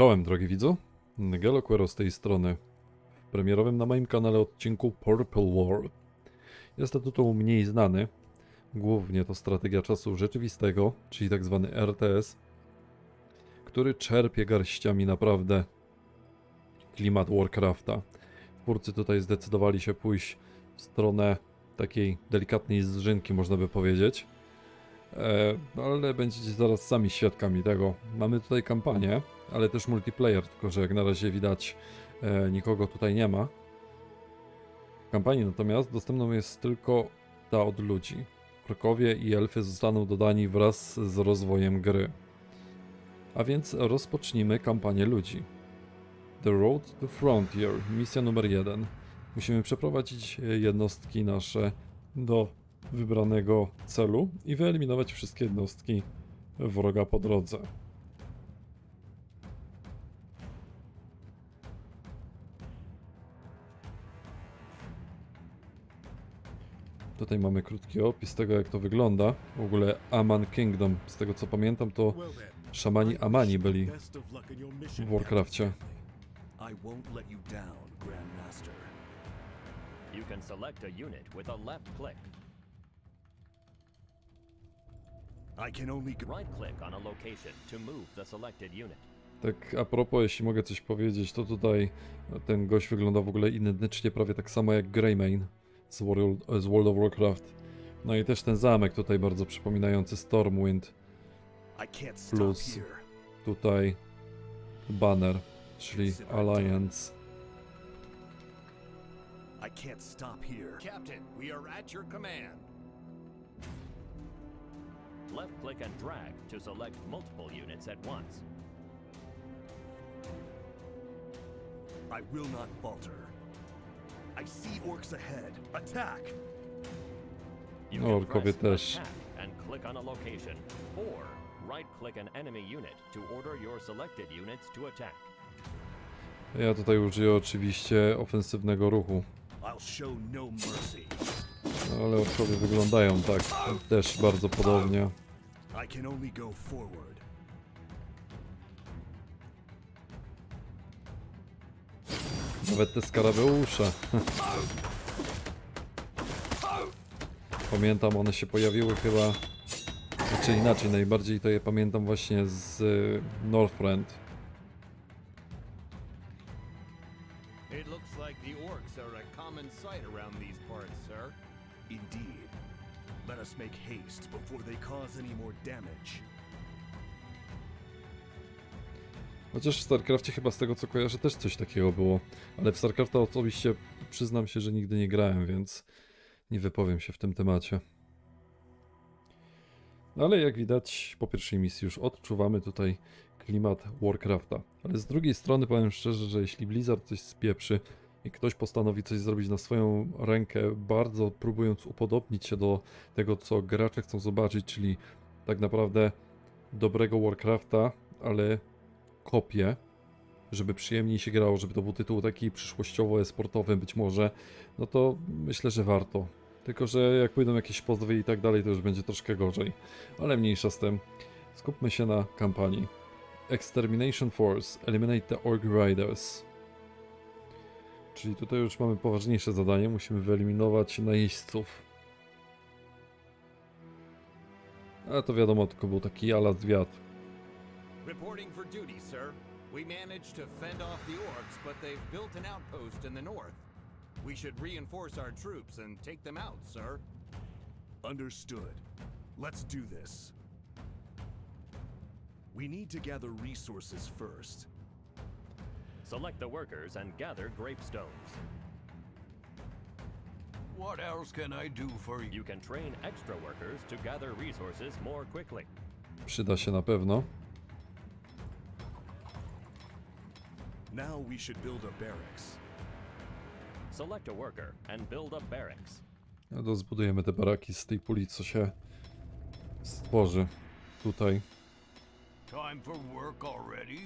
Czołem, drogi widzu. Gelo Quero z tej strony. W premierowym na moim kanale odcinku Purple War. Jest to tytuł mniej znany. Głównie to strategia czasu rzeczywistego, czyli tak zwany RTS, który czerpie garściami naprawdę klimat Warcrafta. Twórcy tutaj zdecydowali się pójść w stronę takiej delikatnej zżynki, można by powiedzieć. E, ale będziecie zaraz sami świadkami tego. Mamy tutaj kampanię, ale też multiplayer, tylko że jak na razie widać e, nikogo tutaj nie ma. W kampanii natomiast dostępną jest tylko ta od ludzi. Orkowie i elfy zostaną dodani wraz z rozwojem gry. A więc rozpocznijmy kampanię ludzi. The Road to Frontier, misja numer jeden. Musimy przeprowadzić e, jednostki nasze do wybranego celu i wyeliminować wszystkie jednostki wroga po drodze. Tutaj mamy krótki opis tego, jak to wygląda. W ogóle Aman Kingdom, z tego co pamiętam, to szamani Amani byli w Warcrafcie. I won't let you down, Grandmaster. You can select a unit with a left click. I can only. Right click on a location to move the selected unit. Tak a propos, jeśli mogę coś powiedzieć, to tutaj ten gość wygląda w ogóle identycznie prawie tak samo jak Greymane z World, z World of Warcraft. No i też ten zamek tutaj bardzo przypominający Stormwind. Plus. Tutaj banner, czyli Alliance. I can't stop here. Captain, we are at your command. Left click and drag to select multiple units at once. I will not falter. I see orcs ahead. Attack! You No, can orkowie press też. attack and click on a location, or right click an enemy unit to order your selected units to attack. Ja tutaj użyję oczywiście ofensywnego ruchu. I'll show no mercy. No, ale orkowie wyglądają tak też bardzo podobnie. I can only go forward. Nawet te skarabeusze. Pamiętam, one się pojawiły chyba... Znaczy inaczej, najbardziej to je pamiętam właśnie z y, Northrend. It looks like the orcs are a common sight around these parts, sir. Indeed. Let us make haste before they cause any more damage. Chociaż w StarCraftie chyba z tego co kojarzę też coś takiego było. Ale w StarCrafta osobiście przyznam się, że nigdy nie grałem, więc nie wypowiem się w tym temacie. No ale jak widać po pierwszej misji już odczuwamy tutaj klimat Warcrafta. Ale z drugiej strony powiem szczerze, że jeśli Blizzard coś spieprzy i ktoś postanowi coś zrobić na swoją rękę, bardzo próbując upodobnić się do tego, co gracze chcą zobaczyć, czyli tak naprawdę dobrego Warcrafta, ale kopię, żeby przyjemniej się grało, żeby to był tytuł taki przyszłościowo-esportowy być może, no to myślę, że warto. Tylko, że jak pójdą jakieś pozwy i tak dalej, to już będzie troszkę gorzej. Ale mniejsza z tym. Skupmy się na kampanii. Extermination Force. Eliminate the Orc Riders. Czyli tutaj już mamy poważniejsze zadanie. Musimy wyeliminować najeźdźców. Ale to wiadomo, tylko był taki ala zwiat. Reporting for duty, sir. We managed to fend off the orcs, but they've built an outpost in the north. We should reinforce our troops and take them out, sir. Understood. Let's do this. We need to gather resources first. Select the workers and gather grapestones. What else can I do for you? You can train extra workers to gather resources more quickly. Przyda się na pewno. Now we should build a barracks. Select a worker and build a barracks. No to zbudujemy te baraki z tej puli, co się stworzy tutaj. Time for work already?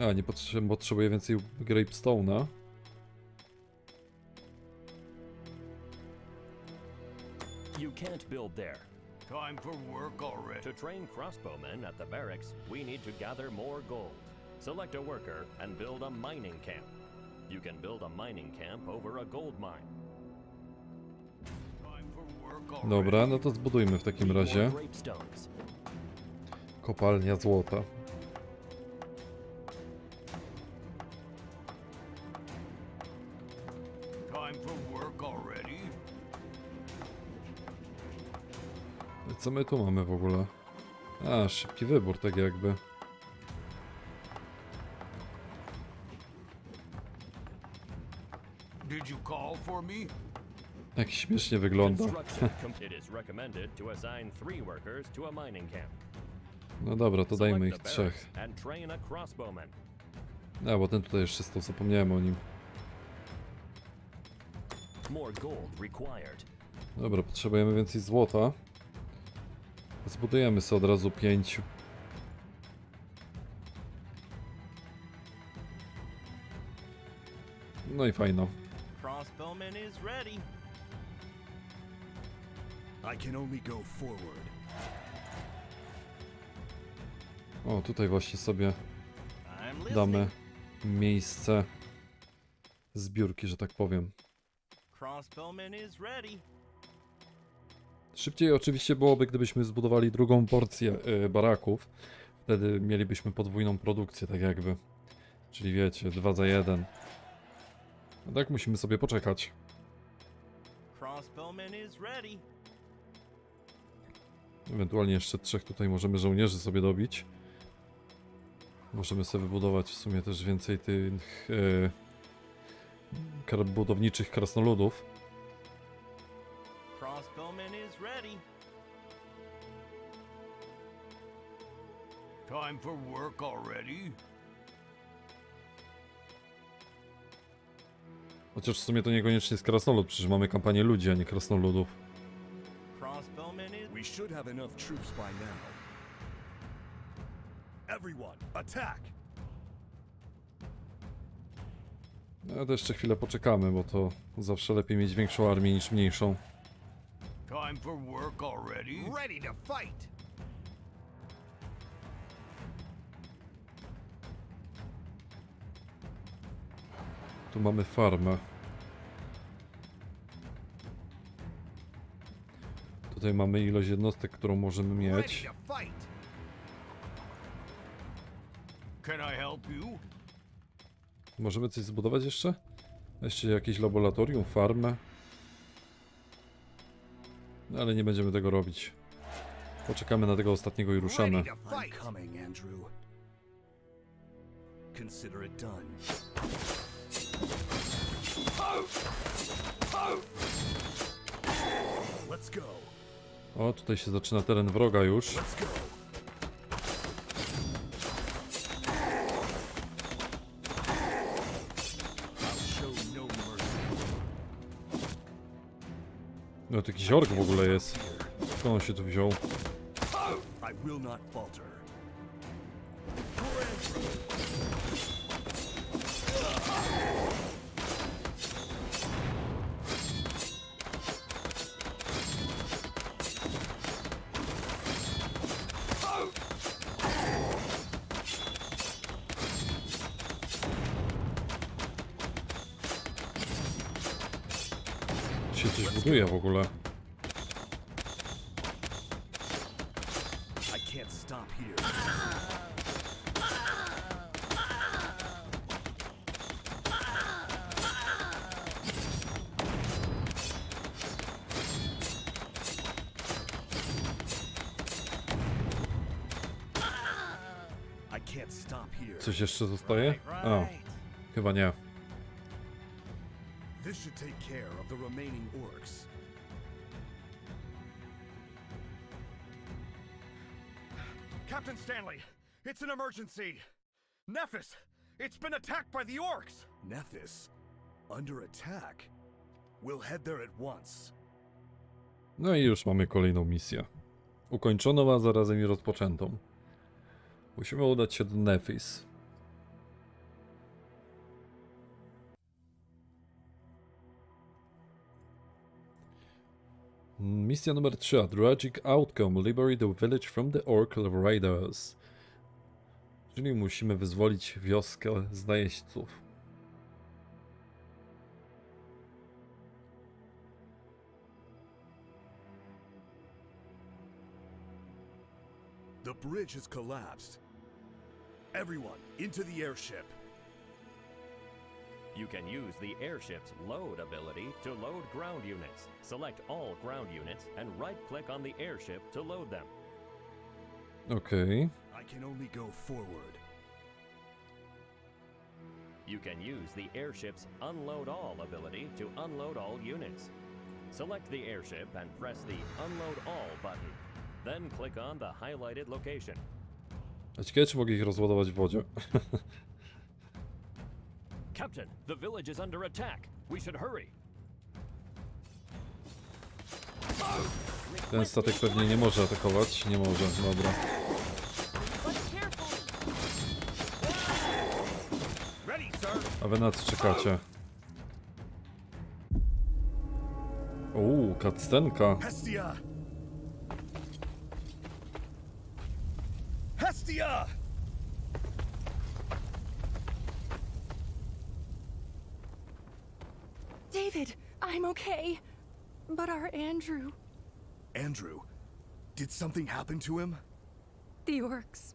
A, nie potrzebuję, potrzebuję więcej Grapestone'a. You can't build there. Time for work already. To train crossbowmen at the barracks, we need to gather more gold. Select a worker and build a mining camp. You can build a mining camp over a gold mine. Time for work already. Dobra, no to zbudujmy w takim razie grapestones. kopalnia złota. Co my tu mamy w ogóle? A, szybki wybór, tak jakby. For me? Jak śmiesznie wygląda. Construction. com- it is recommended to assign three workers to a mining camp. No dobra, to dajmy ich trzech. and train a crossbowman. A, bo ten tutaj jeszcze stał, zapomniałem o nim. More gold required. Dobra, potrzebujemy więcej złota. Zbudujemy sobie od razu pięciu. No i fajno. Ready. I can only go forward. O, tutaj właśnie sobie I'm listening. damy miejsce zbiórki, że tak powiem. Crossbowman is ready. Szybciej oczywiście byłoby, gdybyśmy zbudowali drugą porcję y, baraków. Wtedy mielibyśmy podwójną produkcję, tak jakby. Czyli wiecie, dwa za jeden. No tak musimy sobie poczekać. Crossbowman is ready. Ewentualnie jeszcze trzech tutaj możemy żołnierzy sobie dobić. Możemy sobie wybudować w sumie też więcej tych kar- budowniczych krasnoludów. Crossbowman is ready. Time for work already. Chociaż w sumie to niekoniecznie jest krasnolud, przecież mamy kampanię ludzi, a nie krasnoludów. Crossbowman is We should have enough troops by now. Everyone, attack! No to jeszcze chwilę poczekamy, bo to zawsze lepiej mieć większą armię niż mniejszą. Time for work already. Ready to fight! Tu mamy farmę. Tutaj mamy ilość jednostek, którą możemy mieć. Możemy coś zbudować jeszcze? Jeszcze jakieś laboratorium, farmę? No, ale nie będziemy tego robić. Poczekamy na tego ostatniego i ruszamy. Let's go. O, tutaj się zaczyna teren wroga już. No mercy. No, to jakiś ork w ogóle jest. Skąd on się tu wziął? Falter. Stop here. Coś jeszcze zostaje? O, chyba nie. This should take care of the remaining orcs. Stanley, it's an emergency. Nephis, it's been attacked by the orcs. Nephis, under attack. We'll head there at once. No i już mamy kolejną misję. Ukończoną, a zarazem i rozpoczętą. Musimy udać się do Nephis. Misja numer 3. A tragic outcome. Liberate the village from the Orc Raiders. Czyli musimy wyzwolić wioskę z najeźdźców. The bridge has collapsed. Everyone, into the airship. You can use the airship's load ability to load ground units. Select all ground units and right click on the airship to load them. Okay. I can only go forward. You can use the airship's unload all ability to unload all units. Select the airship and press the unload all button. Then click on the highlighted location. A ciekawe, czy mogę ich rozładować w wodzie. Captain, the village is under attack. We should hurry. Ten statek pewnie nie może atakować. Nie może, dobra. A wy na co czekacie? Uuu, kactenka. Hestia! Hestia! David, I'm okay. But our Andrew, Andrew, did something happen to him? the orcs.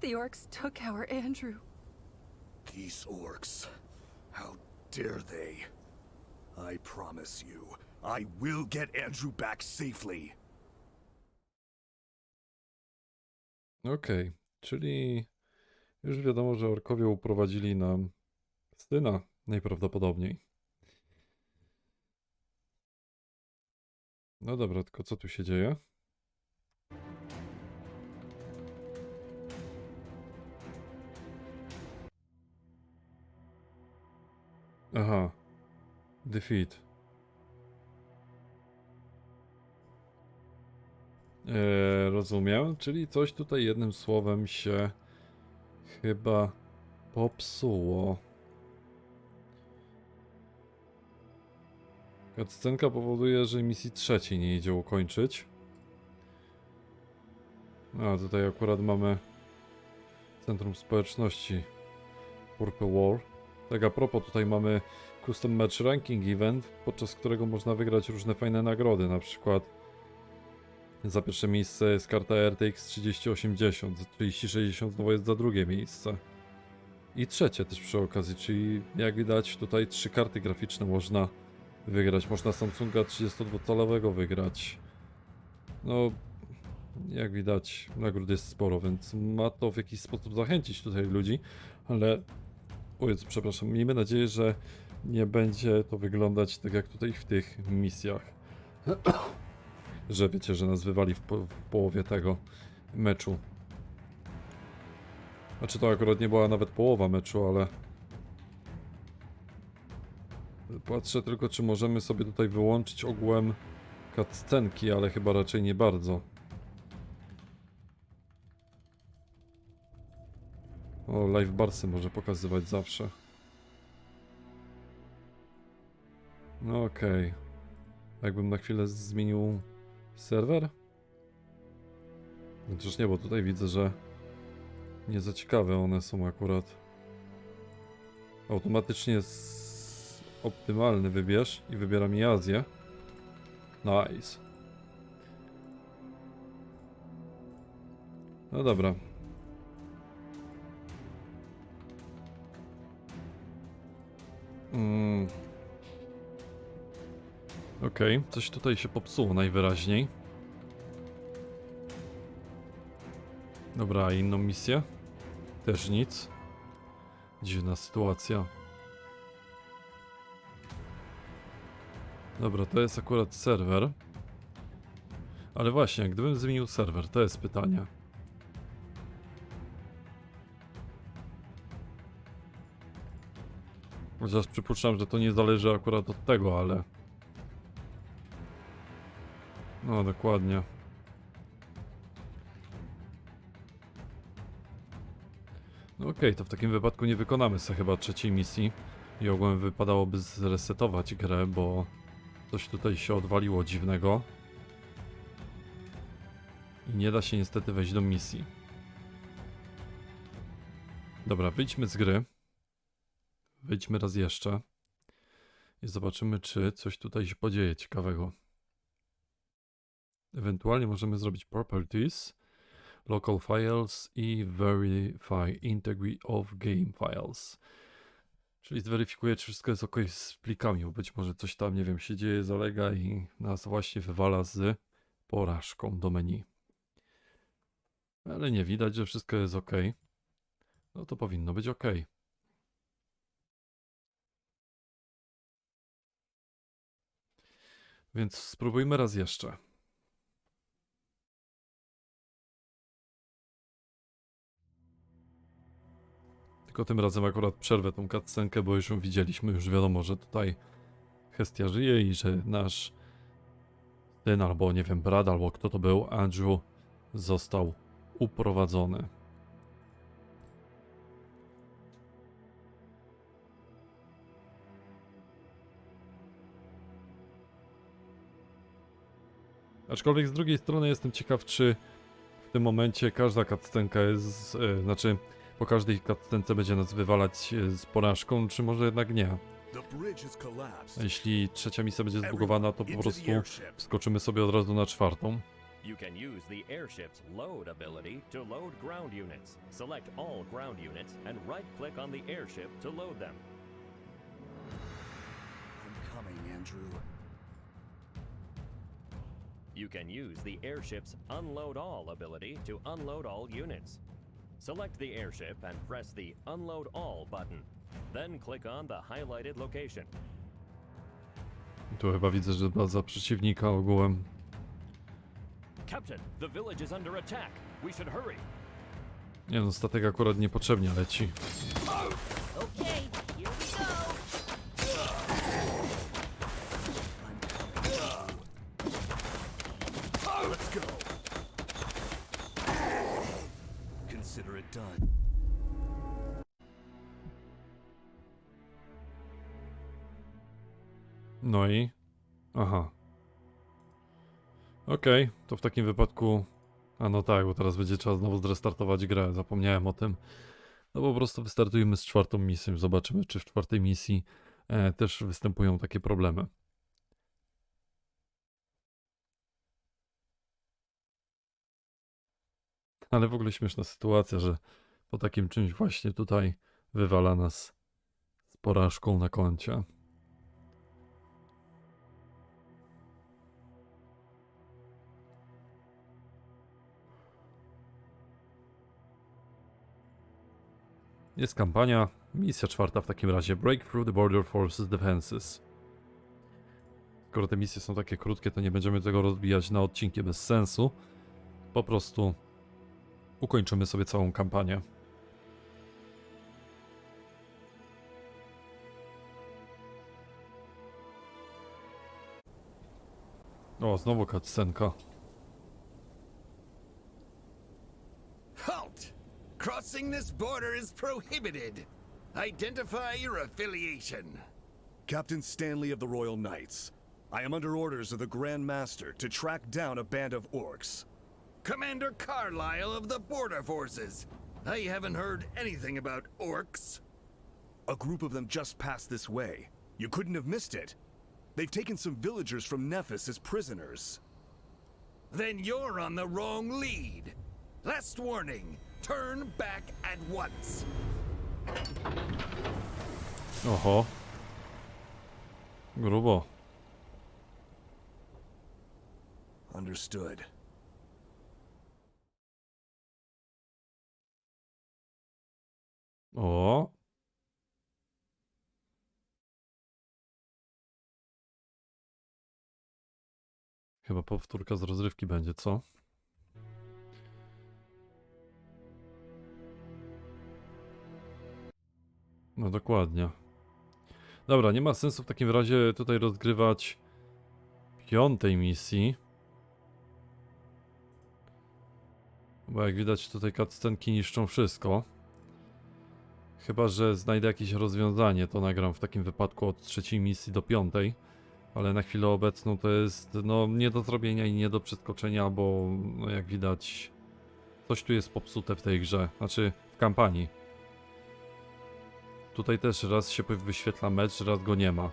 The orcs took our Andrew. These orcs. How dare they? I promise you, I will get Andrew back safely. Okej, czyli już wiadomo, że orkowie uprowadzili nam syna najprawdopodobniej. No dobra, tylko co tu się dzieje? Aha. Defeat. Eee, rozumiem, czyli coś tutaj jednym słowem się chyba popsuło. Cutscenka powoduje, że misji trzeciej nie idzie ukończyć. A tutaj akurat mamy Centrum Społeczności Purple War. Tak a propos, tutaj mamy Custom Match Ranking Event, podczas którego można wygrać różne fajne nagrody, na przykład za pierwsze miejsce jest karta RTX 3080, za 3060 znowu jest za drugie miejsce. I trzecie też przy okazji, czyli jak widać tutaj trzy karty graficzne można wygrać. Można Samsunga 32-calowego wygrać. No, jak widać, nagród jest sporo, więc ma to w jakiś sposób zachęcić tutaj ludzi, ale... Jezu, przepraszam, miejmy nadzieję, że nie będzie to wyglądać tak jak tutaj w tych misjach. że wiecie, że nas wywali w, po, w połowie tego meczu. Znaczy to akurat nie była nawet połowa meczu, ale... Patrzę tylko, czy możemy sobie tutaj wyłączyć ogółem cutscenki, ale chyba raczej nie bardzo. O, live barsy może pokazywać zawsze. No okej. Jakbym na chwilę zmienił serwer? Chociaż nie, bo tutaj widzę, że nie za ciekawe one są akurat. Automatycznie jest optymalny wybierz i wybiera mi Azję. Nice. No dobra. Mm. Okej, coś tutaj się popsuło najwyraźniej. Dobra, inną misję? Też nic. Dziwna sytuacja. Dobra, to jest akurat serwer. Ale właśnie, gdybym zmienił serwer, to jest pytanie. Chociaż przypuszczam, że to nie zależy akurat od tego, ale... No, dokładnie. No okej, to w takim wypadku nie wykonamy sobie chyba trzeciej misji. I ogółem wypadałoby zresetować grę, bo coś tutaj się odwaliło dziwnego. I nie da się niestety wejść do misji. Dobra, wyjdźmy z gry. Wyjdźmy raz jeszcze. I zobaczymy, czy coś tutaj się podzieje ciekawego. Ewentualnie możemy zrobić properties, local files i verify integrity of game files. Czyli zweryfikuję, czy wszystko jest ok z plikami, bo być może coś tam, nie wiem, się dzieje, zalega i nas właśnie wywala z porażką do menu. Ale nie widać, że wszystko jest ok. No to powinno być ok. Więc spróbujmy raz jeszcze. Tylko tym razem akurat przerwę tą cutscenkę, bo już ją widzieliśmy, już wiadomo, że tutaj Hestia żyje i że nasz syn, albo nie wiem, brat, albo kto to był, Andrew, został uprowadzony. Aczkolwiek z drugiej strony jestem ciekaw, czy w tym momencie każda cutscenka jest, e, znaczy po każdej cutscence będzie nas wywalać e, z porażką, czy może jednak nie. A jeśli trzecia misja będzie zbugowana, to po prostu wskoczymy sobie od razu na czwartą. You can use the airship's load ability to load ground units. Select all ground units and right click on the airship to load them. I'm coming, Andrew. You can use the airship's unload all ability to unload all units. Select the airship and press the unload all button. Then click on the highlighted location. Tu chyba widzę, że baza przeciwnika ogółem. Captain, the village is under attack. We should hurry. Nie no, statek akurat niepotrzebnie leci. Okay, here we go. Let's go. Consider it done. No i... Aha. Okej, to w takim wypadku... A no tak, bo teraz będzie trzeba znowu zrestartować grę, zapomniałem o tym. No po prostu wystartujemy z czwartą misją, zobaczymy czy w czwartej misji e, też występują takie problemy. Ale w ogóle śmieszna sytuacja, że po takim czymś właśnie tutaj wywala nas z porażką na koncie. Jest kampania. Misja czwarta w takim razie. Break through the border forces defenses. Skoro te misje są takie krótkie, to nie będziemy tego rozbijać na odcinki bez sensu. Po prostu ukończymy sobie całą kampanię. O, znowu cutscenka. Halt! Crossing this border is prohibited. Identify your affiliation. Captain Stanley of the Royal Knights. I am under orders of the Grand Master to track down a band of orcs. Commander Carlyle of the Border Forces. I haven't heard anything about orcs. A group of them just passed this way. You couldn't have missed it. They've taken some villagers from Nephis as prisoners. Then you're on the wrong lead. Last warning turn back at once. Oho. Grubo. Understood. O. Chyba powtórka z rozrywki będzie, co? No dokładnie. Dobra, nie ma sensu w takim razie tutaj rozgrywać piątej misji. Bo jak widać tutaj cutscenki niszczą wszystko. Chyba, że znajdę jakieś rozwiązanie, to nagram w takim wypadku od trzeciej misji do piątej. ale na chwilę obecną to jest no nie do zrobienia i nie do przeskoczenia, bo no, jak widać coś tu jest popsute w tej grze, znaczy w kampanii. Tutaj też raz się wyświetla mecz, raz go nie ma,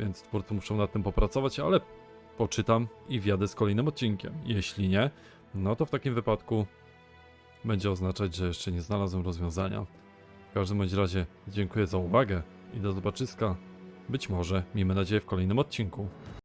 więc twórcy muszą nad tym popracować, ale poczytam i wjadę z kolejnym odcinkiem. Jeśli nie, no to w takim wypadku będzie oznaczać, że jeszcze nie znalazłem rozwiązania. W każdym bądź razie dziękuję za uwagę i do zobaczyska. Być może, miejmy nadzieję, w kolejnym odcinku.